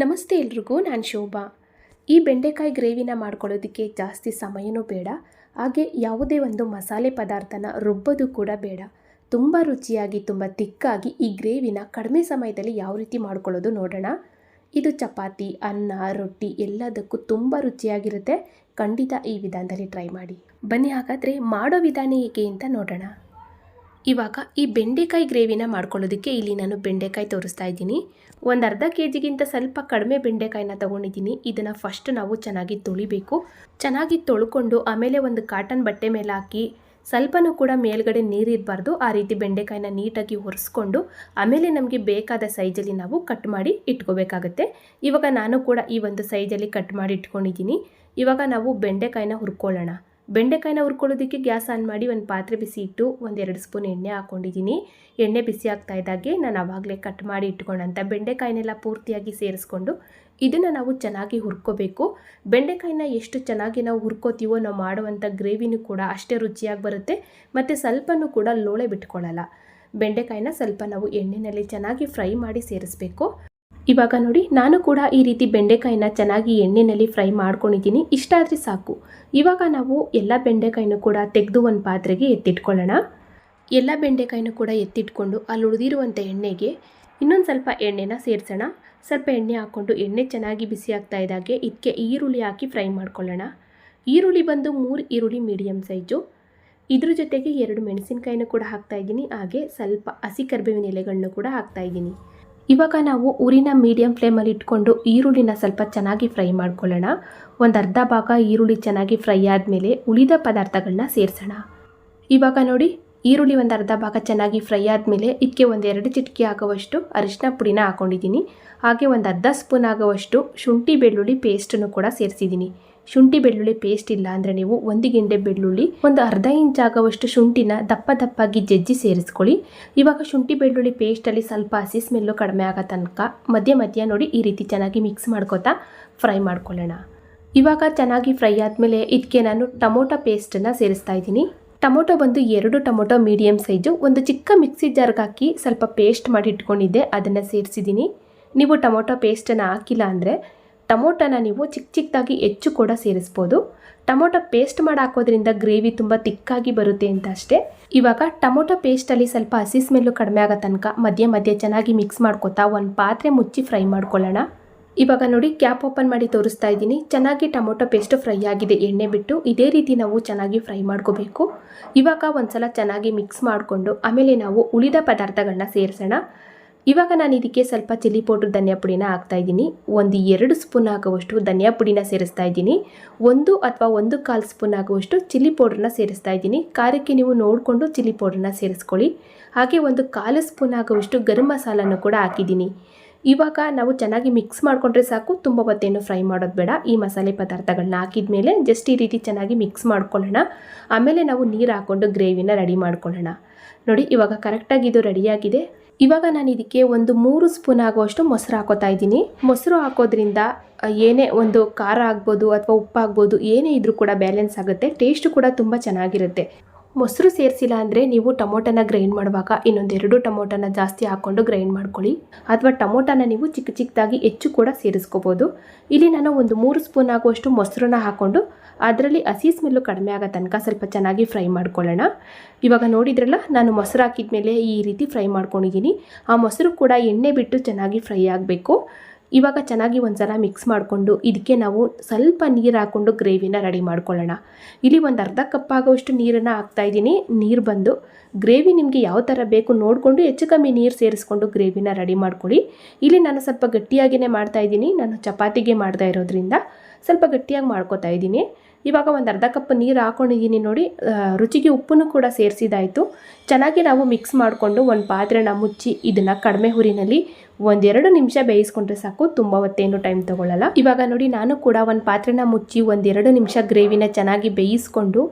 ನಮಸ್ತೆ ಎಲ್ರಿಗೂ, ನಾನು ಶೋಭಾ. ಈ ಬೆಂಡೆಕಾಯಿ ಗ್ರೇವಿನ ಮಾಡ್ಕೊಳ್ಳೋದಕ್ಕೆ ಜಾಸ್ತಿ ಸಮಯನೂ ಬೇಡ. ಹಾಗೆ ಯಾವುದೇ ಒಂದು ಮಸಾಲೆ ಪದಾರ್ಥನ ರುಬ್ಬೋದು ಕೂಡ ಬೇಡ. ತುಂಬ ರುಚಿಯಾಗಿ, ತುಂಬ ತಿಕ್ಕಾಗಿ ಈ ಗ್ರೇವಿನ ಕಡಿಮೆ ಸಮಯದಲ್ಲಿ ಯಾವ ರೀತಿ ಮಾಡ್ಕೊಳ್ಳೋದು ನೋಡೋಣ. ಇದು ಚಪಾತಿ, ಅನ್ನ, ರೊಟ್ಟಿ ಎಲ್ಲದಕ್ಕೂ ತುಂಬ ರುಚಿಯಾಗಿರುತ್ತೆ. ಖಂಡಿತ ಈ ವಿಧಾನದಲ್ಲಿ ಟ್ರೈ ಮಾಡಿ. ಬನ್ನಿ ಹಾಗಾದರೆ ಮಾಡೋ ವಿಧಾನ ಹೇಗೆ ಅಂತ ನೋಡೋಣ. ಇವಾಗ ಈ ಬೆಂಡೆಕಾಯಿ ಗ್ರೇವಿನ ಮಾಡ್ಕೊಳ್ಳೋದಕ್ಕೆ ಇಲ್ಲಿ ನಾನು ಬೆಂಡೆಕಾಯಿ ತೋರಿಸ್ತಾ ಇದ್ದೀನಿ. ಒಂದು ಅರ್ಧ ಕೆ ಜಿಗಿಂತ ಸ್ವಲ್ಪ ಕಡಿಮೆ ಬೆಂಡೆಕಾಯಿನ ತೊಗೊಂಡಿದ್ದೀನಿ. ಇದನ್ನು ಫಸ್ಟ್ ನಾವು ಚೆನ್ನಾಗಿ ತೊಳಿಬೇಕು. ಚೆನ್ನಾಗಿ ತೊಳ್ಕೊಂಡು ಆಮೇಲೆ ಒಂದು ಕಾಟನ್ ಬಟ್ಟೆ ಮೇಲೆ ಹಾಕಿ ಸ್ವಲ್ಪನೂ ಕೂಡ ಮೇಲ್ಗಡೆ ನೀರಿರಬಾರ್ದು ಆ ರೀತಿ ಬೆಂಡೆಕಾಯಿನ ನೀಟಾಗಿ ಒರೆಸ್ಕೊಂಡು ಆಮೇಲೆ ನಮಗೆ ಬೇಕಾದ ಸೈಜಲ್ಲಿ ನಾವು ಕಟ್ ಮಾಡಿ ಇಟ್ಕೋಬೇಕಾಗತ್ತೆ. ಇವಾಗ ನಾನು ಕೂಡ ಈ ಒಂದು ಸೈಜಲ್ಲಿ ಕಟ್ ಮಾಡಿ ಇಟ್ಕೊಂಡಿದ್ದೀನಿ. ಇವಾಗ ನಾವು ಬೆಂಡೆಕಾಯಿನ ಹುರ್ಕೊಳ್ಳೋಣ. ಬೆಂಡೆಕಾಯಿನ ಹುರ್ಕೊಳ್ಳೋದಕ್ಕೆ ಗ್ಯಾಸ್ ಆನ್ ಮಾಡಿ ಒಂದು ಪಾತ್ರೆ ಬಿಸಿ ಇಟ್ಟು ಒಂದೆರಡು ಸ್ಪೂನ್ ಎಣ್ಣೆ ಹಾಕ್ಕೊಂಡಿದ್ದೀನಿ ಎಣ್ಣೆ ಬಿಸಿ ಆಗ್ತಾ ಇದ್ದಾಗೆ ನಾನು ಆವಾಗಲೇ ಕಟ್ ಮಾಡಿ ಇಟ್ಕೊಂಡಂಥ ಬೆಂಡೆಕಾಯಿನೆಲ್ಲ ಪೂರ್ತಿಯಾಗಿ ಸೇರಿಸ್ಕೊಂಡು ಇದನ್ನು ನಾವು ಚೆನ್ನಾಗಿ ಹುರ್ಕೋಬೇಕು. ಬೆಂಡೆಕಾಯಿನ ಎಷ್ಟು ಚೆನ್ನಾಗಿ ನಾವು ಹುರ್ಕೋತೀವೋ ನಾವು ಮಾಡುವಂಥ ಗ್ರೇವಿನೂ ಕೂಡ ಅಷ್ಟೇ ರುಚಿಯಾಗಿ ಬರುತ್ತೆ. ಮತ್ತು ಸ್ವಲ್ಪನೂ ಕೂಡ ಲೋಳೆ ಬಿಟ್ಕೊಳ್ಳಲ್ಲ. ಬೆಂಡೆಕಾಯಿನ ಸ್ವಲ್ಪ ನಾವು ಎಣ್ಣೆಯಲ್ಲಿ ಚೆನ್ನಾಗಿ ಫ್ರೈ ಮಾಡಿ ಸೇರಿಸ್ಬೇಕು. ಇವಾಗ ನೋಡಿ, ನಾನು ಕೂಡ ಈ ರೀತಿ ಬೆಂಡೆಕಾಯಿನ ಚೆನ್ನಾಗಿ ಎಣ್ಣೆಯಲ್ಲಿ ಫ್ರೈ ಮಾಡ್ಕೊಂಡಿದ್ದೀನಿ. ಇಷ್ಟ ಆದರೆ ಸಾಕು. ಇವಾಗ ನಾವು ಎಲ್ಲ ಬೆಂಡೆಕಾಯಿನೂ ಕೂಡ ತೆಗೆದು ಒಂದು ಪಾತ್ರೆಗೆ ಎತ್ತಿಟ್ಕೊಳ್ಳೋಣ. ಎಲ್ಲ ಬೆಂಡೆಕಾಯಿನೂ ಕೂಡ ಎತ್ತಿಟ್ಕೊಂಡು ಅಲ್ಲಿ ಉಳಿದಿರುವಂಥ ಎಣ್ಣೆಗೆ ಇನ್ನೊಂದು ಸ್ವಲ್ಪ ಎಣ್ಣೆನ ಸೇರಿಸೋಣ. ಸ್ವಲ್ಪ ಎಣ್ಣೆ ಹಾಕ್ಕೊಂಡು ಎಣ್ಣೆ ಚೆನ್ನಾಗಿ ಬಿಸಿ ಆಗ್ತಾ ಇದ್ದಾಗೆ ಇದಕ್ಕೆ ಈರುಳ್ಳಿ ಹಾಕಿ ಫ್ರೈ ಮಾಡ್ಕೊಳ್ಳೋಣ. ಈರುಳ್ಳಿ ಬಂದು ಮೂರು ಈರುಳ್ಳಿ ಮೀಡಿಯಮ್ ಸೈಜು. ಇದ್ರ ಜೊತೆಗೆ ಎರಡು ಮೆಣಸಿನ್ಕಾಯಿನೂ ಕೂಡ ಹಾಕ್ತಾ ಇದ್ದೀನಿ. ಹಾಗೆ ಸ್ವಲ್ಪ ಹಸಿ ಕರಿಬೇವಿನ ಎಲೆಗಳನ್ನು ಕೂಡ ಹಾಕ್ತಾ ಇದ್ದೀನಿ. ಇವಾಗ ನಾವು ಊರಿನ ಮೀಡಿಯಂ ಫ್ಲೇಮಲ್ಲಿ ಇಟ್ಕೊಂಡು ಈರುಳ್ಳಿನ ಸ್ವಲ್ಪ ಚೆನ್ನಾಗಿ ಫ್ರೈ ಮಾಡ್ಕೊಳ್ಳೋಣ. ಒಂದು ಅರ್ಧ ಭಾಗ ಈರುಳ್ಳಿ ಚೆನ್ನಾಗಿ ಫ್ರೈ ಆದಮೇಲೆ ಉಳಿದ ಪದಾರ್ಥಗಳನ್ನ ಸೇರಿಸೋಣ. ಇವಾಗ ನೋಡಿ, ಈರುಳ್ಳಿ ಒಂದು ಅರ್ಧ ಭಾಗ ಚೆನ್ನಾಗಿ ಫ್ರೈ ಆದಮೇಲೆ ಇದಕ್ಕೆ ಒಂದೆರಡು ಚಿಟಿಕೆ ಆಗುವಷ್ಟು ಅರಿಶಿನ ಪುಡಿನ ಹಾಕ್ಕೊಂಡಿದ್ದೀನಿ ಹಾಗೆ ಒಂದು ಅರ್ಧ ಸ್ಪೂನ್ ಆಗುವಷ್ಟು ಶುಂಠಿ ಬೆಳ್ಳುಳ್ಳಿ ಪೇಸ್ಟನ್ನು ಕೂಡ ಸೇರಿಸಿದ್ದೀನಿ. ಶುಂಠಿ ಬೆಳ್ಳುಳ್ಳಿ ಪೇಸ್ಟ್ ಇಲ್ಲ ಅಂದರೆ ನೀವು ಒಂದು ಗೆಂಡೆ ಬೆಳ್ಳುಳ್ಳಿ, ಒಂದು ಅರ್ಧ ಇಂಚ್ ಆಗುವಷ್ಟು ಶುಂಠಿನ ದಪ್ಪ ದಪ್ಪಾಗಿ ಜಜ್ಜಿ ಸೇರಿಸ್ಕೊಳ್ಳಿ. ಇವಾಗ ಶುಂಠಿ ಬೆಳ್ಳುಳ್ಳಿ ಪೇಸ್ಟಲ್ಲಿ ಸ್ವಲ್ಪ ಹಸಿ ಸ್ಮೆಲ್ಲು ಕಡಿಮೆ ಆಗೋ ತನಕ ಮಧ್ಯ ಮಧ್ಯ ನೋಡಿ ಈ ರೀತಿ ಚೆನ್ನಾಗಿ ಮಿಕ್ಸ್ ಮಾಡ್ಕೋತಾ ಫ್ರೈ ಮಾಡ್ಕೊಳ್ಳೋಣ. ಇವಾಗ ಚೆನ್ನಾಗಿ ಫ್ರೈ ಆದಮೇಲೆ ಇದಕ್ಕೆ ನಾನು ಟೊಮೊಟೊ ಪೇಸ್ಟನ್ನು ಸೇರಿಸ್ತಾ ಇದ್ದೀನಿ. ಟೊಮೊಟೊ ಬಂದು ಎರಡು ಟೊಮೊಟೊ ಮೀಡಿಯಮ್ ಸೈಜು ಒಂದು ಚಿಕ್ಕ ಮಿಕ್ಸಿ ಜಾರ್ಗೆ ಹಾಕಿ ಸ್ವಲ್ಪ ಪೇಸ್ಟ್ ಮಾಡಿ ಇಟ್ಕೊಂಡಿದ್ದೆ, ಅದನ್ನು ಸೇರಿಸಿದ್ದೀನಿ. ನೀವು ಟೊಮೊಟೊ ಪೇಸ್ಟನ್ನು ಹಾಕಿಲ್ಲ ಅಂದರೆ ಟೊಮೊಟೊನ ನೀವು ಚಿಕ್ಕ ಚಿಕ್ಕದಾಗಿ ಹೆಚ್ಚು ಕೂಡ ಸೇರಿಸ್ಬೋದು. ಟೊಮೊಟೊ ಪೇಸ್ಟ್ ಮಾಡಿ ಹಾಕೋದ್ರಿಂದ ಗ್ರೇವಿ ತುಂಬ ತಿಕ್ಕಾಗಿ ಬರುತ್ತೆ ಅಂತ ಅಷ್ಟೇ. ಇವಾಗ ಟೊಮೊಟೊ ಪೇಸ್ಟಲ್ಲಿ ಸ್ವಲ್ಪ ಹಸಿ ಸ್ಮೆಲ್ಲು ಕಡಿಮೆ ಆಗೋ ತನಕ ಮಧ್ಯೆ ಮಧ್ಯೆ ಚೆನ್ನಾಗಿ ಮಿಕ್ಸ್ ಮಾಡ್ಕೊತಾ ಒಂದು ಪಾತ್ರೆ ಮುಚ್ಚಿ ಫ್ರೈ ಮಾಡ್ಕೊಳ್ಳೋಣ. ಇವಾಗ ನೋಡಿ ಕ್ಯಾಪ್ ಓಪನ್ ಮಾಡಿ ತೋರಿಸ್ತಾ ಇದ್ದೀನಿ. ಚೆನ್ನಾಗಿ ಟೊಮೊಟೊ ಪೇಸ್ಟ್ ಫ್ರೈ ಆಗಿದೆ. ಎಣ್ಣೆ ಬಿಟ್ಟು ಇದೇ ರೀತಿ ನಾವು ಚೆನ್ನಾಗಿ ಫ್ರೈ ಮಾಡ್ಕೋಬೇಕು. ಇವಾಗ ಒಂದ್ಸಲ ಚೆನ್ನಾಗಿ ಮಿಕ್ಸ್ ಮಾಡಿಕೊಂಡು ಆಮೇಲೆ ನಾವು ಉಳಿದ ಪದಾರ್ಥಗಳನ್ನ ಸೇರಿಸೋಣ. ಇವಾಗ ನಾನು ಇದಕ್ಕೆ ಸ್ವಲ್ಪ ಚಿಲ್ಲಿ ಪೌಡ್ರ್ ಧನಿಯಾ ಪುಡಿನ ಹಾಕ್ತಾ ಇದ್ದೀನಿ. ಒಂದು ಎರಡು ಸ್ಪೂನ್ ಆಗುವಷ್ಟು ಧನಿಯಾ ಪುಡಿನ ಸೇರಿಸ್ತಾ ಇದ್ದೀನಿ. ಒಂದು ಅಥವಾ ಒಂದು ಕಾಲು ಸ್ಪೂನ್ ಆಗುವಷ್ಟು ಚಿಲ್ಲಿ ಪೌಡ್ರನ್ನ ಸೇರಿಸ್ತಾ ಇದ್ದೀನಿ. ಖಾರಕ್ಕೆ ನೀವು ನೋಡಿಕೊಂಡು ಚಿಲ್ಲಿ ಪೌಡ್ರನ್ನ ಸೇರಿಸ್ಕೊಳ್ಳಿ. ಹಾಗೆ ಒಂದು ಕಾಲು ಸ್ಪೂನ್ ಆಗುವಷ್ಟು ಗರಂ ಮಸಾಲನ್ನು ಕೂಡ ಹಾಕಿದ್ದೀನಿ. ಇವಾಗ ನಾವು ಚೆನ್ನಾಗಿ ಮಿಕ್ಸ್ ಮಾಡಿಕೊಂಡ್ರೆ ಸಾಕು. ತುಂಬ ಹೊತ್ತೇನು ಫ್ರೈ ಮಾಡೋದು ಬೇಡ. ಈ ಮಸಾಲೆ ಪದಾರ್ಥಗಳನ್ನ ಹಾಕಿದ ಮೇಲೆ ಜಸ್ಟ್ ಈ ರೀತಿ ಚೆನ್ನಾಗಿ ಮಿಕ್ಸ್ ಮಾಡ್ಕೊಳ್ಳೋಣ. ಆಮೇಲೆ ನಾವು ನೀರು ಹಾಕ್ಕೊಂಡು ಗ್ರೇವಿನ ರೆಡಿ ಮಾಡ್ಕೊಳ್ಳೋಣ. ನೋಡಿ ಇವಾಗ ಕರೆಕ್ಟಾಗಿ ಇದು ರೆಡಿಯಾಗಿದೆ. ಇವಾಗ ನಾನು ಇದಕ್ಕೆ ಒಂದು ಮೂರು ಸ್ಪೂನ್ ಆಗುವಷ್ಟು ಮೊಸರು ಹಾಕೋತಾ ಇದ್ದೀನಿ. ಮೊಸರು ಹಾಕೋದ್ರಿಂದ ಏನೇ ಒಂದು ಖಾರ ಆಗ್ಬೋದು ಅಥವಾ ಉಪ್ಪು ಆಗ್ಬೋದು ಏನೇ ಇದ್ರೂ ಕೂಡ ಬ್ಯಾಲೆನ್ಸ್ ಆಗುತ್ತೆ. ಟೇಸ್ಟ್ ಕೂಡ ತುಂಬ ಚೆನ್ನಾಗಿರುತ್ತೆ. ಮೊಸರು ಸೇರಿಸಿಲ್ಲ ಅಂದರೆ ನೀವು ಟೊಮೊಟೊನ ಗ್ರೈಂಡ್ ಮಾಡುವಾಗ ಇನ್ನೊಂದೆರಡು ಟೊಮೊಟೊನ ಜಾಸ್ತಿ ಹಾಕ್ಕೊಂಡು ಗ್ರೈಂಡ್ ಮಾಡ್ಕೊಳ್ಳಿ. ಅಥವಾ ಟೊಮೊಟೊನ ನೀವು ಚಿಕ್ಕ ಚಿಕ್ಕದಾಗಿ ಹೆಚ್ಚು ಕೂಡ ಸೇರಿಸ್ಕೋಬೋದು. ಇಲ್ಲಿ ನಾನು ಒಂದು ಮೂರು ಸ್ಪೂನ್ ಆಗುವಷ್ಟು ಮೊಸರನ್ನ ಹಾಕ್ಕೊಂಡು ಅದರಲ್ಲಿ ಹಸಿ ಸ್ಮೆಲ್ಲು ಕಡಿಮೆ ಆಗೋ ತನಕ ಸ್ವಲ್ಪ ಚೆನ್ನಾಗಿ ಫ್ರೈ ಮಾಡ್ಕೊಳ್ಳೋಣ. ಇವಾಗ ನೋಡಿದ್ರಲ್ಲ, ನಾನು ಮೊಸರು ಹಾಕಿದ ಮೇಲೆ ಈ ರೀತಿ ಫ್ರೈ ಮಾಡ್ಕೊಂಡಿದ್ದೀನಿ. ಆ ಮೊಸರು ಕೂಡ ಎಣ್ಣೆ ಬಿಟ್ಟು ಚೆನ್ನಾಗಿ ಫ್ರೈ ಆಗಬೇಕು. ಇವಾಗ ಚೆನ್ನಾಗಿ ಒಂದ್ಸಲ ಮಿಕ್ಸ್ ಮಾಡಿಕೊಂಡು ಇದಕ್ಕೆ ನಾವು ಸ್ವಲ್ಪ ನೀರು ಹಾಕ್ಕೊಂಡು ಗ್ರೇವಿನ ರೆಡಿ ಮಾಡ್ಕೊಳ್ಳೋಣ. ಇಲ್ಲಿ ಒಂದು ಅರ್ಧ ಕಪ್ ಆಗೋಷ್ಟು ನೀರನ್ನು ಹಾಕ್ತಾಯಿದ್ದೀನಿ ನೀರು ಬಂದು ಗ್ರೇವಿ ನಿಮಗೆ ಯಾವ ಥರ ಬೇಕು ನೋಡಿಕೊಂಡು ಹೆಚ್ಚು ಕಮ್ಮಿ ನೀರು ಸೇರಿಸ್ಕೊಂಡು ಗ್ರೇವಿನ ರೆಡಿ ಮಾಡ್ಕೊಳ್ಳಿ. ಇಲ್ಲಿ ನಾನು ಸ್ವಲ್ಪ ಗಟ್ಟಿಯಾಗಿಯೇ ಮಾಡ್ತಾ ಇದ್ದೀನಿ. ನಾನು ಚಪಾತಿಗೆ ಮಾಡ್ತಾ ಇರೋದ್ರಿಂದ ಸ್ವಲ್ಪ ಗಟ್ಟಿಯಾಗಿ ಮಾಡ್ಕೊತಾ ಇದ್ದೀನಿ. ಇವಾಗ ಒಂದು ಅರ್ಧ ಕಪ್ ನೀರು ಹಾಕೊಂಡಿದ್ದೀನಿ ನೋಡಿ. ರುಚಿಗೆ ಉಪ್ಪನ್ನು ಕೂಡ ಸೇರಿಸಿದಾಯಿತು. ಚೆನ್ನಾಗಿ ನಾವು ಮಿಕ್ಸ್ ಮಾಡಿಕೊಂಡು ಒಂದು ಪಾತ್ರೆನ ಮುಚ್ಚಿ ಇದನ್ನು ಕಡಿಮೆ ಹುರಿನಲ್ಲಿ ಒಂದೆರಡು ನಿಮಿಷ ಬೇಯಿಸ್ಕೊಂಡ್ರೆ ಸಾಕು, ತುಂಬ ಹೊತ್ತೇನು ಟೈಮ್ ತೊಗೊಳ್ಳಲ್ಲ ಇವಾಗ ನೋಡಿ, ನಾನು ಕೂಡ ಒಂದು ಪಾತ್ರೆನ ಮುಚ್ಚಿ ಒಂದೆರಡು ನಿಮಿಷ ಗ್ರೇವಿನ ಚೆನ್ನಾಗಿ ಬೇಯಿಸ್ಕೊಂಡು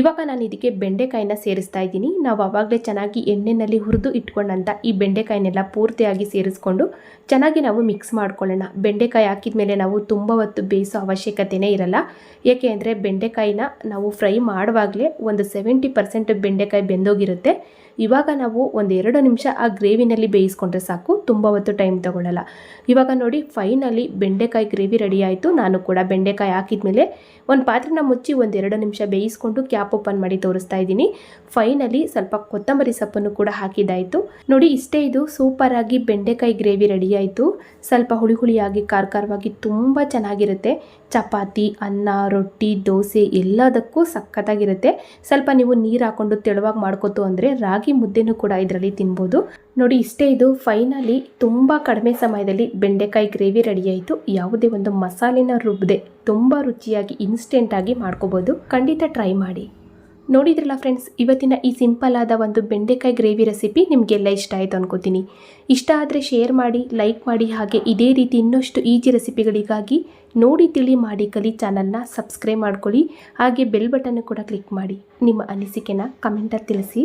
ಇವಾಗ ನಾನು ಇದಕ್ಕೆ ಬೆಂಡೆಕಾಯಿನ ಸೇರಿಸ್ತಾ ಇದ್ದೀನಿ. ನಾವು ಆವಾಗಲೇ ಚೆನ್ನಾಗಿ ಎಣ್ಣೆಯಲ್ಲಿ ಹುರಿದು ಇಟ್ಕೊಂಡಂಥ ಈ ಬೆಂಡೆಕಾಯಿನೆಲ್ಲ ಪೂರ್ತಿಯಾಗಿ ಸೇರಿಸ್ಕೊಂಡು ಚೆನ್ನಾಗಿ ನಾವು ಮಿಕ್ಸ್ ಮಾಡ್ಕೊಳ್ಳೋಣ. ಬೆಂಡೆಕಾಯಿ ಹಾಕಿದ ಮೇಲೆ ನಾವು ತುಂಬ ಹೊತ್ತು ಬೇಯಿಸೋ ಅವಶ್ಯಕತೆಯೇ ಇರಲ್ಲ. ಏಕೆ ಅಂದರೆ ಬೆಂಡೆಕಾಯಿನ ನಾವು ಫ್ರೈ ಮಾಡುವಾಗಲೇ ಒಂದು ಸೆವೆಂಟಿ ಪರ್ಸೆಂಟ್ ಬೆಂಡೆಕಾಯಿ ಬೆಂದೋಗಿರುತ್ತೆ. ಇವಾಗ ನಾವು ಒಂದೆರಡು ನಿಮಿಷ ಆ ಗ್ರೇವಿನಲ್ಲಿ ಬೇಯಿಸ್ಕೊಂಡ್ರೆ ಸಾಕು, ತುಂಬ ಹೊತ್ತು ಟೈಮ್ ತೊಗೊಳ್ಳಲ್ಲ ಇವಾಗ ನೋಡಿ, ಫೈನಲಿ ಬೆಂಡೆಕಾಯಿ ಗ್ರೇವಿ ರೆಡಿ ಆಯಿತು. ನಾನು ಕೂಡ ಬೆಂಡೆಕಾಯಿ ಹಾಕಿದ ಮೇಲೆ ಒಂದು ಪಾತ್ರೆನ ಮುಚ್ಚಿ ಒಂದೆರಡು ನಿಮಿಷ ಬೇಯಿಸ್ಕೊಂಡು ಕ್ಯಾಪ್ ಓಪನ್ ಮಾಡಿ ತೋರಿಸ್ತಾ ಇದ್ದೀನಿ. ಫೈನಲಿ ಸ್ವಲ್ಪ ಕೊತ್ತಂಬರಿ ಸೊಪ್ಪನ್ನು ಕೂಡ ಹಾಕಿದ್ದಾಯಿತು. ನೋಡಿ, ಇಷ್ಟೇ ಇದು ಸೂಪರ್ ಆಗಿ ಬೆಂಡೆಕಾಯಿ ಗ್ರೇವಿ ರೆಡಿ ಆಯಿತು. ಸ್ವಲ್ಪ ಹುಳಿ ಹುಳಿಯಾಗಿ, ಖಾರ ಖಾರವಾಗಿ ತುಂಬ ಚೆನ್ನಾಗಿರುತ್ತೆ. ಚಪಾತಿ, ಅನ್ನ, ರೊಟ್ಟಿ, ದೋಸೆ ಎಲ್ಲದಕ್ಕೂ ಸಖತ್ತಾಗಿರುತ್ತೆ. ಸ್ವಲ್ಪ ನೀವು ನೀರು ಹಾಕೊಂಡು ತೆಳುವಾಗಿ ಮಾಡ್ಕೊತು ಅಂದರೆ ರಾಗಿ ಮುದ್ದೆನೂ ಕೂಡ ಇದರಲ್ಲಿ ತಿನ್ಬೋದು. ನೋಡಿ, ಇಷ್ಟೇ ಇದು. ಫೈನಲಿ ತುಂಬ ಕಡಿಮೆ ಸಮಯದಲ್ಲಿ ಬೆಂಡೆಕಾಯಿ ಗ್ರೇವಿ ರೆಡಿ ಆಯಿತು. ಯಾವುದೇ ಒಂದು ಮಸಾಲೆನ ರುಬ್ಬದೆ ತುಂಬ ರುಚಿಯಾಗಿ ಇನ್ಸ್ಟೆಂಟಾಗಿ ಮಾಡ್ಕೋಬೋದು. ಖಂಡಿತ ಟ್ರೈ ಮಾಡಿ. ನೋಡಿದ್ರಲ್ಲ ಫ್ರೆಂಡ್ಸ್ ಇವತ್ತಿನ ಈ ಸಿಂಪಲ್ ಆದ ಒಂದು ಬೆಂಡೆಕಾಯಿ ಗ್ರೇವಿ ರೆಸಿಪಿ ನಿಮಗೆಲ್ಲ ಇಷ್ಟ ಆಯಿತು ಅನ್ಕೋತೀನಿ. ಇಷ್ಟ ಆದರೆ ಶೇರ್ ಮಾಡಿ ಲೈಕ್ ಮಾಡಿ, ಹಾಗೆ ಇದೇ ರೀತಿ ಇನ್ನಷ್ಟು ಈಜಿ ರೆಸಿಪಿಗಳಿಗಾಗಿ ನೋಡಿ, ತಿಳಿ, ಮಾಡಿ ಕಲಿ ಚಾನಲ್ನ ಸಬ್ಸ್ಕ್ರೈಬ್ ಮಾಡ್ಕೊಳ್ಳಿ. ಹಾಗೆ ಬೆಲ್ ಬಟನ್ ಕೂಡ ಕ್ಲಿಕ್ ಮಾಡಿ. ನಿಮ್ಮ ಅನಿಸಿಕೆನ ಕಮೆಂಟಲ್ಲಿ ತಿಳಿಸಿ.